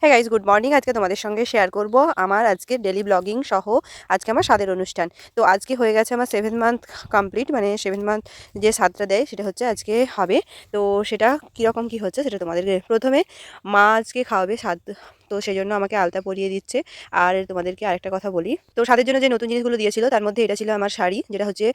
হ্যাঁ guys good morning আজকে তোমাদের সঙ্গে শেয়ার করব আমার আজকে ডেলি ব্লগিং সহ আজকে আমার স্বাদের অনুষ্ঠান। তো আজকে হয়ে গেছে আমার সেভেন মান্থ কমপ্লিট মানে সেভেন মান্থ যে স্বাদটা দেয় সেটা হচ্ছে আজকে হবে। তো সেটা কীরকম কী হচ্ছে সেটা তোমাদেরকে প্রথমে মা আজকে খাওয়াবে স্বাদ তো সেই জন্য আমাকে আলতা পরিয়ে দিচ্ছে। আর তোমাদেরকে আরেকটা কথা বলি। তো স্বাদের জন্য যে নতুন জিনিসগুলো দিয়েছিল, তার মধ্যে এটা ছিল আমার শাড়ি, যেটা হচ্ছে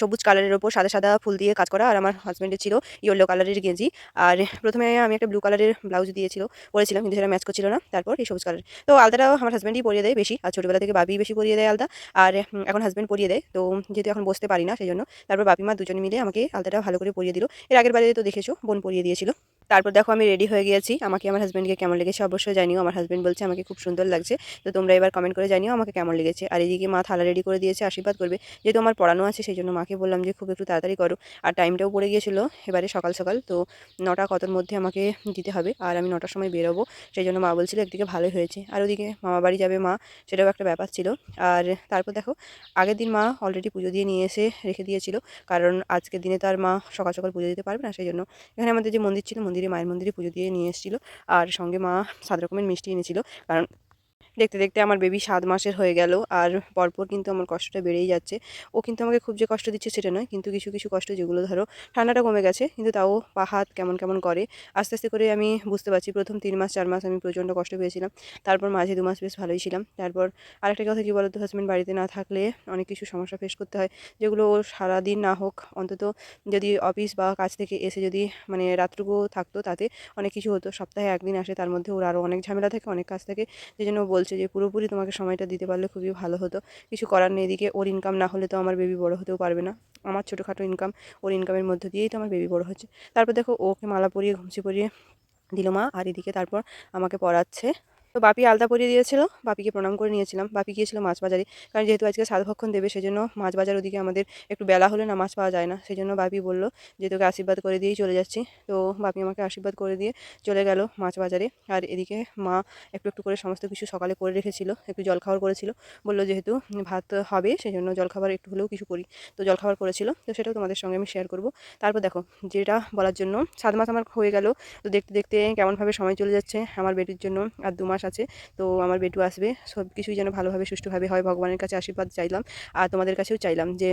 সবুজ কালারের ওপর সাদা সাদা ফুল দিয়ে কাজ করা। আর আমার হাজব্যান্ডের ছিল ইয়েলো কালারের গেঞ্জি। আর প্রথমে আমি একটা ব্লু কালারের ব্লাউজ দিয়েছিল, পরেছিলাম, কিন্তু সেটা ম্যাচ করছিল না। তারপর এই সবুজ কালার তো আলতাটাও আমার হাজব্যান্ডই পরিয়ে দেয় বেশি। আর ছোটোবেলা থেকে বাবি বেশি পরিয়ে দেয় আলতা। আর এখন হাজব্যান্ড পরিয়ে দেয়। তো যেহেতু এখন বসতে পারি না সেই জন্য তারপর বাপি মা দুজনে মিলে আমাকে আলতাটা ভালো করে পরিয়ে দিল। এর আগের বারে তো দেখেছ, বোন পরিয়ে দিয়েছিল। তারপর দেখো আমি রেডি হয়ে গিয়েছি। আমাকে আমার হাজব্যান্ডকে কেমন লেগেছে অবশ্যই জানিও। আমার হাজব্যান্ড বলছে, আমাকে খুব সুন্দর লাগছে। তো তোমরা এবার কমেন্ট করে জানিও আমাকে কেমন লেগেছে। আর এদিকে মা থালা রেডি করে দিয়েছে, আশীর্বাদ করবে। যেহেতু আমার পড়ানো আছে, সেই জন্য মাকে বললাম যে, খুব একটু তাড়াতাড়ি করো। আর টাইমটাও পড়ে গিয়েছিল এবারে সকাল সকাল। তো নটা কতর মধ্যে আমাকে দিতে হবে? আর আমি নটার সময় বেরোবো। সেই জন্য মা বলছিল, একদিকে ভালোই হয়েছে। আর ওদিকে মামা বাড়ি যাবে মা, সেটাও একটা ব্যাপার ছিল। আর তারপর দেখো, আগের দিন মা অলরেডি পুজো দিয়ে নিয়ে এসে রেখে দিয়েছিল। কারণ আজকের দিনে তার মা সকাল সকাল পুজো দিতে পারবে না, সেই জন্য। এখানে আমাদের যে মন্দির ছিল, মন্দিরে মায়ের মন্দিরে পুজো দিয়ে নিয়ে এসেছিল। আর সঙ্গে মা সাত রকমের মিষ্টি এনেছিল। কারণ দেখতে দেখতে আমার বেবি সাত মাসের হয়ে গেল আর পরপর কিন্তু আমার কষ্টটা বেড়েই যাচ্ছে। ও কিন্তু আমাকে খুব যে কষ্ট দিচ্ছে সেটা নয়, কিন্তু কিছু কিছু কষ্ট যেগুলো ধরো ঠান্ডাটা কমে গেছে, কিন্তু তাও পা, হাত কেমন কেমন করে। আস্তে আস্তে করে আমি বুঝতে পারছি প্রথম তিন মাস, চার মাস আমি প্রচণ্ড কষ্ট পেয়েছিলাম। তারপর মাঝে দু মাস বেশ ভালোই ছিলাম। তারপর আরেকটা কথা কী বলতো হাজব্যান্ড বাড়িতে না থাকলে অনেক কিছু সমস্যা ফেস করতে হয়। যেগুলো ও সারাদিন না হোক, অন্তত যদি অফিস বা কাজ থেকে এসে যদি মানে রাত্রুকু থাকতো তাতে অনেক কিছু হতো। সপ্তাহে একদিন আসে, তার মধ্যে ওর আরও অনেক ঝামেলা থাকে, অনেক কাজ থাকে। সেই জন্য ও বলছে যে পুরোপুরি তোমাকে সময়টা দিতে পারলে খুবই ভালো হতো। কিছু করার নেই এদিকে, ওর ইনকাম না হলে তো আমার বেবি বড় হতেও পারবে না। আমার ছোটোখাটো ইনকাম ওর ইনকামের মধ্য দিয়েই তো আমার বেবি বড় হচ্ছে। তারপর দেখো ওকে মালা পরিয়ে, ঘুমচি পরিয়ে দিল মা, আর এদিকে তারপর আমাকে পড়াচ্ছে। তো বাপি আলতা পরিয়ে দিয়েছিল, বাপিকে প্রণাম করে নিয়েছিলাম। বাপি গিয়েছিল মাছ বাজারে কারণ যেহেতু আজকে সাধভক্ষণ দেবে, সেজন্য মাছ বাজার ওদিকে আমাদের একটু বেলা হলে না মাছ পাওয়া যায় না সেই জন্য বাপি বলল যে, তোকে আশীর্বাদ করে দিয়েই চলে যাচ্ছি। তো বাপি আমাকে আশীর্বাদ করে দিয়ে চলে গেল মাছ বাজারে আর এদিকে মা একটু একটু করে সমস্ত কিছু সকালে করে রেখেছিল, একটু জলখাবার করেছিল। বলল যেহেতু ভাত হবে সেই জন্য জলখাবার একটু হলেও কিছু করি। তো জলখাবার করেছিল, তো সেটাও তোমাদের সঙ্গে আমি শেয়ার করব। তারপর দেখো, যেটা বলার জন্য সাত মাস আমার হয়ে গেল, তো দেখতে দেখতে কেমনভাবে সময় চলে যাচ্ছে, আমার বেটির জন্য আর দু মাস আছে তো আমার বেটু আসবে সব কিছুই যেন ভালোভাবে, সুষ্ঠুভাবে হয়, ভগবানের কাছে আশীর্বাদ চাইলাম। আর তোমাদের কাছেও চাইলাম যে,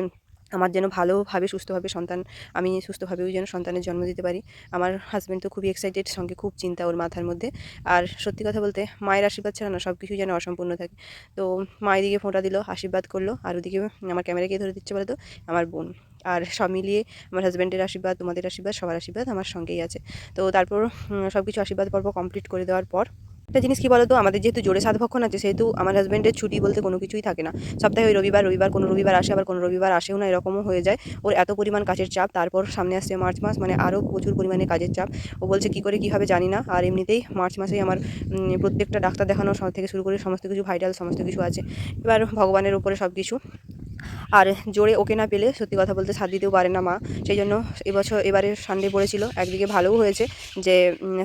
আমার যেন ভালোভাবে, সুস্থভাবে সন্তান, আমি সুস্থভাবেও যেন সন্তানের জন্ম দিতে পারি। আমার হাজব্যান্ড তো খুবই এক্সাইটেড সঙ্গে খুব চিন্তা ওর মাথার মধ্যে। আর সত্যি কথা বলতে, মায়ের আশীর্বাদ ছাড়া না সব কিছুই যেন অসম্পূর্ণ থাকে। তো মায়ের দিকে ফোঁটা দিল, আশীর্বাদ করল, আর ওদিকে আমার ক্যামেরা কে ধরে দিচ্ছে বলে তো আমার বোন। আর সব মিলিয়ে আমার হাজব্যান্ডের আশীর্বাদ, তোমাদের আশীর্বাদ, সবার আশীর্বাদ আমার সঙ্গেই আছে। তো তারপর সব কিছু আশীর্বাদ পর্ব কমপ্লিট করে দেওয়ার পর একটা জিনিস কি বলতো? আমাদের যেহেতু জোরে সাতভক্ষণ আছে, সেহেতু আমার হাজব্যান্ডের ছুটি বলতে কোনো কিছুই থাকে না। সপ্তাহে ওই রবিবার রবিবার, কোনো রবিবার আসে, আবার কোনো রবিবার আসেও না, এরকমও হয়ে যায়। ওর এত পরিমাণ কাজের চাপ, তারপর সামনে আসছে মার্চ মাস মানে আরও প্রচুর পরিমাণে কাজের চাপ। ও বলছে, কী করে, কী হবে জানি না। আর এমনিতেই মার্চ মাসেই আমার প্রত্যেকটা ডাক্তার দেখানো থেকে শুরু করে সমস্ত কিছু ভাইটাল সমস্ত কিছু আছে। এবার ভগবানের উপরে সব কিছু আর জোরে ওকে না পেলে সত্যি কথা বলতে সাথ দিতেও পারে না মা। সেই জন্য এবছর এবারে সানডে পড়েছিল, একদিকে ভালোও হয়েছে যে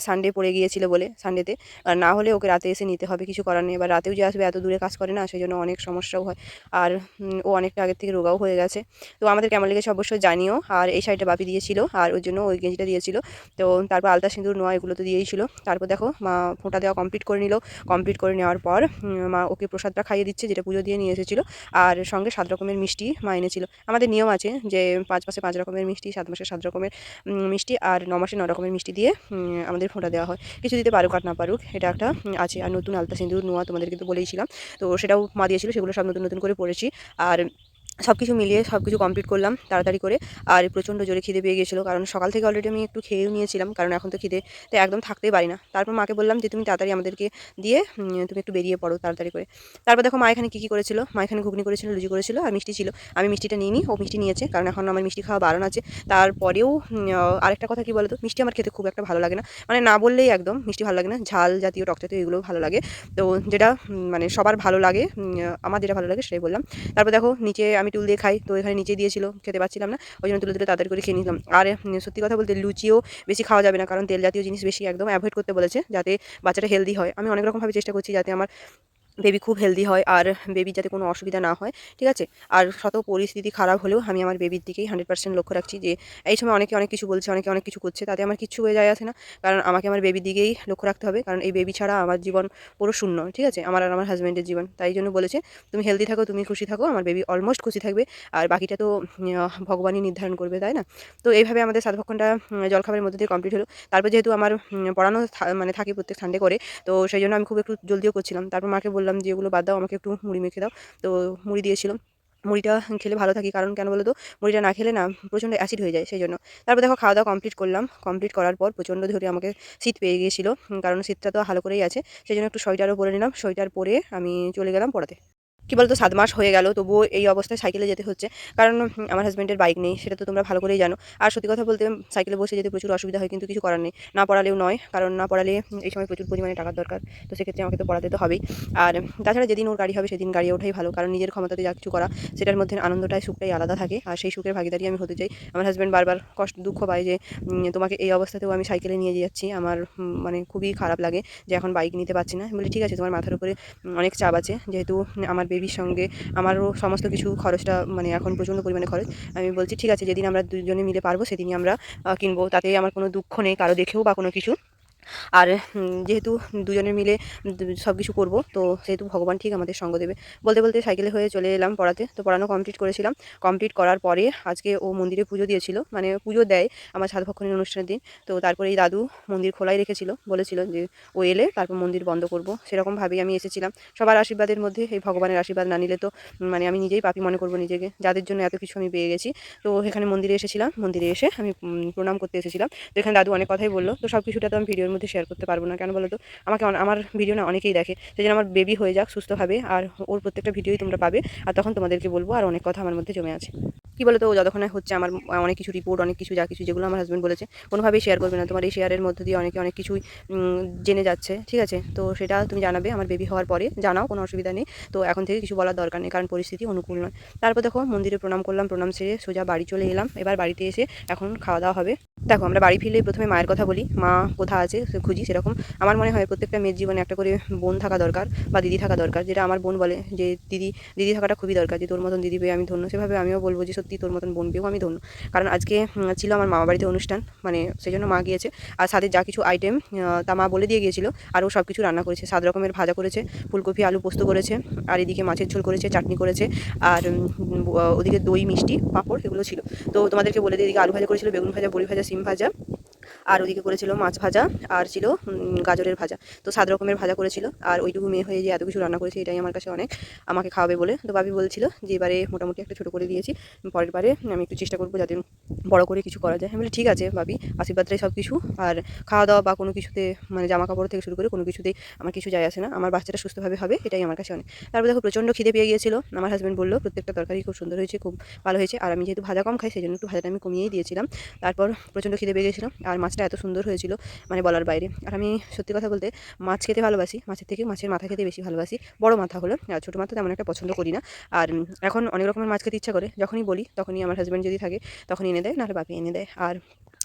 সানডে পড়ে গিয়েছিল বলে সানডেতে আর না হলে ওকে রাতে এসে নিতে হবে, কিছু করার নেই। এবার রাতেও যে আসবে, এত দূরে কাজ করে না, সেই জন্য অনেক সমস্যাও হয়। আর ও অনেকটা আগের থেকে রোগাও হয়ে গেছে। তো আমাদের কেমন লেগেছে অবশ্যই জানিও। আর এই শাড়িটা বাপি দিয়েছিল, আর ওর জন্য ওই গেঞ্জিটা দিয়েছিল। তো তারপর আলতা সিঁদুর, নোয়া এগুলো তো দিয়েই ছিল তারপর দেখো, মা ফোঁটা দেওয়া কমপ্লিট করে নিল। কমপ্লিট করে নেওয়ার পর মা ওকে প্রসাদটা খাইয়ে দিচ্ছে, যেটা পুজো দিয়ে নিয়ে এসেছিল। আর সঙ্গে সাত রকমের মিষ্টি মা এনেছিল আমাদের নিয়ম আছে যে পাঁচ মাসে পাঁচ রকমের মিষ্টি, সাত মাসে সাত রকমের মিষ্টি আর ন মাসে ন রকমের মিষ্টি দিয়ে আমাদের ফোঁটা দেওয়া হয়। কিছু দিতে পারুক আর না পারুক, এটা একটা আছে। আর নতুন আলতা সিঁদুর, নোয়া তোমাদের কিন্তু বলেইছিলাম। তো সেটাও মা দিয়েছিল, সেগুলো সব নতুন নতুন করে পড়েছি আর সব কিছু মিলিয়ে সব কিছু কমপ্লিট করলাম তাড়াতাড়ি করে। আর প্রচণ্ড জোরে খিদে পেয়ে গেছিল, কারণ সকাল থেকে অলরেডি আমি একটু খেয়েও নিয়েছিলাম, কারণ এখন তো খিদে তো একদম থাকতেই পারি না। তারপর মাকে বললাম যে, তুমি তাড়াতাড়ি আমাদেরকে দিয়ে তুমি একটু বেরিয়ে পড়ো তাড়াতাড়ি করে। তারপর দেখো মা এখানে কী কী করেছিল, মা এখানে ঘুগনি করেছিল, লুচি করেছিল আর মিষ্টি ছিল। আমি মিষ্টিটা নিইনি ও মিষ্টি নিয়েছে, কারণ এখন আমার মিষ্টি খাওয়া বারণ আছে। তারপরেও আরেকটা কথা কি বলতো, মিষ্টি আমার খেতে খুব একটা ভালো লাগে না। মানে না বললেই একদম মিষ্টি ভালো লাগে না, ঝাল জাতীয়, টক জাতীয় এগুলোও ভালো লাগে। তো যেটা মানে সবার ভালো লাগে আমার যেটা ভালো লাগে সেটাই বললাম। তারপর দেখো নিচে আমি টুল দিয়ে খাই। তো এখানে নিচে দিয়েছিল, খেতে পাচ্ছিলাম না, ওই জন্য তুলে তুলে তাদের করে খেয়ে নিলাম। আর সত্যি কথা বলতে লুচিও বেশি খাওয়া যাবে না, কারণ তেল জাতীয় জিনিস বেশি একদম অ্যাভয়েড করতে বলেছে, যাতে বাচ্চাটা হেলদি হয়। আমি অনেক রকমভাবে চেষ্টা করছি যাতে আমার বেবি খুব হেলদি হয় আর বেবির যাতে কোনো অসুবিধা না হয়, ঠিক আছে? আর শত পরিস্থিতি খারাপ হলেও আমি আমার বেবির দিকেই হান্ড্রেড পার্সেন্ট লক্ষ্য রাখছি যে, এই সময় অনেকে অনেক কিছু বলছে, অনেকে অনেক কিছু করছে, তাতে আমার কিচ্ছু হয়ে যায় আসে না। কারণ আমাকে আমার বেবির দিকেই লক্ষ্য রাখতে হবে, কারণ এই বেবি ছাড়া আমার জীবন পুরো শূন্য, ঠিক আছে? আমার আর আমার হাজব্যান্ডের জীবন, তাই জন্য বলেছে, তুমি হেলদি থাকো, তুমি খুশি থাকো, আমার বেবি অলমোস্ট খুশি থাকবে, আর বাকিটা তো ভগবানই নির্ধারণ করবে, তাই না? তো এইভাবে আমাদের সাতভক্ষণটা জলখাবারের মধ্যে দিয়ে কমপ্লিট হলো। তারপর যেহেতু আমার পড়ানো মানে থাকে প্রত্যেক সানডে করে, তো সেই জন্য আমি খুব একটু জলদিও করছিলাম। তারপর মাকে বললাম যে এগুলো বাদ দাও, আমাকে একটু মুড়ি মেখে দাও। তো মুড়ি দিয়েছিলো মুড়িটা খেলে ভালো থাকি, কারণ কেন বলো তো মুড়িটা না খেলে না প্রচণ্ড অ্যাসিড হয়ে যায় সেই জন্য তারপর দেখো খাওয়া দাওয়া কমপ্লিট করলাম। কমপ্লিট করার পর প্রচণ্ড ধরে আমাকে শীত পেয়ে গিয়েছিল, কারণ শীতটা তো ভালো করেই আছে সেই জন্য একটু সোয়েটারও পরে নিলাম। সোয়েটার পরে আমি চলে গেলাম পড়াতে। কী বলতো, সাত মাস হয়ে গেল, তবুও এই অবস্থায় সাইকেলে যেতে হচ্ছে। কারণ আমার হাজব্যান্ডের বাইক নেই, সেটা তো তোমরা ভালো করেই জানো। আর সত্যি কথা বলতে সাইকেলে বসে যেতে প্রচুর অসুবিধা হয়, কিন্তু কিছু করার নেই। না পড়ালেও নয়, কারণ না পড়ালে এই সময় প্রচুর পরিমাণে টাকার দরকার। তো সেক্ষেত্রে আমাকে তো পড়াতে তো হবেই। আর, তাছাড়া যেদিন ওর গাড়ি হবে, সেদিন গাড়ি ওঠাই ভালো। কারণ নিজের ক্ষমতাতে যা কিছু করা, সেটার মধ্যে আনন্দটাই, সুখটাই আলাদা থাকে। আর সেই সুখের ভাগিদারি আমি হতে চাই। আমার হাজব্যান্ড বারবার কষ্ট, দুঃখ পায় যে তোমাকে এই অবস্থাতেও আমি সাইকেলে নিয়ে যাচ্ছি। আমার মানে খুবই খারাপ লাগে যে, এখন বাইক নিতে পারছি না। বলি, ঠিক আছে, তোমার মাথার উপরে অনেক চাপ আছে। যেহেতু আমার বেবির সঙ্গে আমারও সমস্ত কিছু খরচটা মানে এখন প্রচণ্ড পরিমাণে খরচ। আমি বলছি, ঠিক আছে, যেদিন আমরা দুজনে মিলে পারব, সেদিনই আমরা কিনবো। তাতে আমার কোনো দুঃখ নেই, কারও দেখেও বা কোনো কিছু। আর যেহেতু দুজনে মিলে সব কিছু করব, তো সেহেতু ভগবান ঠিক আমাদের সঙ্গ দেবে। বলতে বলতে সাইকেলে হয়ে চলে এলাম পড়াতে, তো পড়ানো কমপ্লিট করেছিলাম। কমপ্লিট করার পরে আজকে ও মন্দিরে পুজো দিয়েছিল মানে পুজো দেয় আমার সাধভক্ষণের অনুষ্ঠানের দিন। তো তারপরে এই দাদু মন্দির খোলাই রেখেছিল, বলেছিল যে ও এলে তারপর মন্দির বন্ধ করব। সেরকমভাবেই আমি এসেছিলাম। সবার আশীর্বাদের মধ্যে এই ভগবানের আশীর্বাদ না নিলে তো মানে আমি নিজেই পাপি মনে করব নিজেকে। যাদের জন্য এত কিছু আমি পেয়ে গেছি। তো এখানে মন্দিরে এসেছিলাম। মন্দিরে এসে আমি প্রণাম করতে এসেছিলাম। তো এখানে দাদু অনেক কথাই বলল। তো সব কিছুটা তো আমি ভিডিওর শেয়ার করতে পারব না। কেন বলো তো আমাকে আমার ভিডিও না অনেকেই দেখে। সেই জন্য আমার বেবি হয়ে যাক সুস্থভাবে, আর ওর প্রত্যেকটা ভিডিওই তোমরা পাবে। আর তখন তোমাদেরকে বলব, আর অনেক কথা আমার মধ্যে জমে আছে। কি বলো তো ও যতক্ষণ হচ্ছে আমার অনেক কিছু রিপোর্ট অনেক কিছু যা কিছু যেগুলো আমার হাজব্যান্ড বলেছে, কোনোভাবেই শেয়ার করবে না। তোমার এই শেয়ারের মধ্যে দিয়ে অনেকে অনেক কিছুই জেনে যাচ্ছে, ঠিক আছে? তো সেটা তুমি জানাবে আমার বেবি হওয়ার পরে, জানাও, কোনো অসুবিধা নেই। তো এখন থেকে কিছু বলার দরকার নেই, কারণ পরিস্থিতি অনুকূল নয়। তারপর দেখো, মন্দিরে প্রণাম করলাম, প্রণাম সেরে সোজা বাড়ি চলে এলাম। এবার বাড়িতে এসে এখন খাওয়া দাওয়া হবে। দেখো, আমরা বাড়ি ফিরলে প্রথমে মায়ের কথা বলি, মা কোথা আছে খুঁজি সেরকম। আমার মনে হয় প্রত্যেকটা মেয়ের জীবনে একটা করে বোন থাকা দরকার বা দিদি থাকা দরকার। যেটা আমার বোন বলে যে, দিদি দিদি থাকাটা খুবই দরকার যে তোর মতন দিদি পেয়ে আমি ধন্য। সেভাবে আমিও বলব যে, সত্যি তোর মতন বোন পেয়েও আমি ধন্য। কারণ আজকে ছিল আমার মামা বাড়িতে অনুষ্ঠান মানে সেই জন্য মা গিয়েছে। আর সাথে যা কিছু আইটেম তা মা বলে দিয়ে গিয়েছিল, আর ও সব কিছু রান্না করেছে। সাত রকমের ভাজা করেছে, ফুলকপি, আলু পোস্ত করেছে, আর এদিকে মাছের ঝোল করেছে, চাটনি করেছে, আর ওদিকে দই, মিষ্টি, পাঁপড়, এগুলো ছিল। তো তোমাদেরকে বলে দিয়ে এদিকে আলু ভাজা করেছিল, বেগুন ভাজা, বড়ি ভাজা সিম ভাজা আর ওদিকে করেছিল মাছ ভাজা আর ছিল গাজরের ভাজা। তো সাত রকমের ভাজা করেছিল। আর ওইটুকু মেয়ে হয়ে যে এত কিছু রান্না করেছে, এটাই আমার কাছে অনেক। আমাকে খাওয়াবে বলে তো বাবি বলছিল যে, এবারে মোটামুটি একটা ছোটো করে দিয়েছি। পরের বারে আমি একটু চেষ্টা করব যাতে বড় করে কিছু করা যায়। আমি বলি ঠিক আছে ভাবি আশীর্বাদটাই সব কিছু। আর খাওয়া দাওয়া বা কোনো কিছুতে মানে জামা কাপড় থেকে শুরু করে কোনো কিছুতেই আমার কিছু যায় আসে না। আমার বাচ্চাটা সুস্থভাবে হবে, এটাই আমার কাছে অনেক। তারপর দেখো প্রচণ্ড খিদে পেয়ে গিয়েছিল। আমার হাজব্যান্ড বলল, প্রত্যেকটা তরকারি খুব সুন্দর হয়েছে, খুব ভালো হয়েছে। আর আমি যেহেতু ভাজা কম খাই সেই জন্য একটু ভাজাটা আমি কমিয়েই দিয়েছিলাম। তারপর প্রচণ্ড খিদে পেয়ে গেছিল আর মাছটা এত সুন্দর হয়েছিল মানে বলার বাইরে। আর আমি সত্যি কথা বলতে মাছ খেতে ভালোবাসি, মাছের থেকে মাছের মাথা খেতে বেশি ভালোবাসি। বড় মাথা হলো আর ছোটো মাথা তেমন একটা পছন্দ করি না। আর এখন অনেক রকমের মাছ খেতে ইচ্ছা করে, যখনই বলি তখনই আমার হাজব্যান্ড যদি থাকে তখন এনে দেয়, নাহলে বাপি এনে দেয়। আর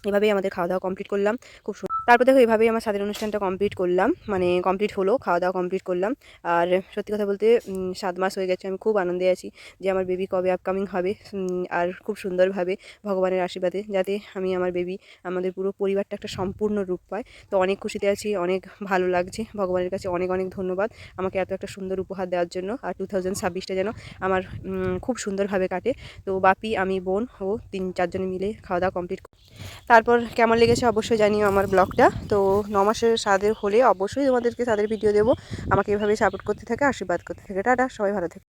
এভাবেই আমাদের খাওয়া দাওয়া কমপ্লিট করলাম। খুব তারপর দেখো এভাবেই আমার স্বাদের অনুষ্ঠানটা কমপ্লিট করলাম। মানে কমপ্লিট হলো খাওয়া দাওয়া কমপ্লিট করলাম। আর সত্যি কথা বলতে সাত মাস হয়ে গেছে, আমি খুব আনন্দে আছি যে আমার বেবি কবে আপকামিং হবে। আর খুব সুন্দরভাবে ভগবানের আশীর্বাদে যাতে আমি আমার বেবি আমাদের পুরো পরিবারটা একটা সম্পূর্ণ রূপ পায়। তো অনেক খুশিতে আছি, অনেক ভালো লাগছে। ভগবানের কাছে অনেক অনেক ধন্যবাদ আমাকে এত একটা সুন্দর উপহার দেওয়ার জন্য। আর টু থাউজেন্ড ছাব্বিশটা যেন আমার খুব সুন্দরভাবে কাটে। তো বাপি, আমি, বোন ও তিন, চারজনে মিলে খাওয়া দাওয়া কমপ্লিট তারপর কেমন লেগেছে অবশ্যই জানিও আমার ব্লগটা। তো ন মাসের স্বাদের হলে অবশ্যই তোমাদেরকে সাদের ভিডিও দেবো। আমাকে এভাবে সাপোর্ট করতে থাকে, আশীর্বাদ করতে থাকে। টাটা, সবাই ভালো থাকে।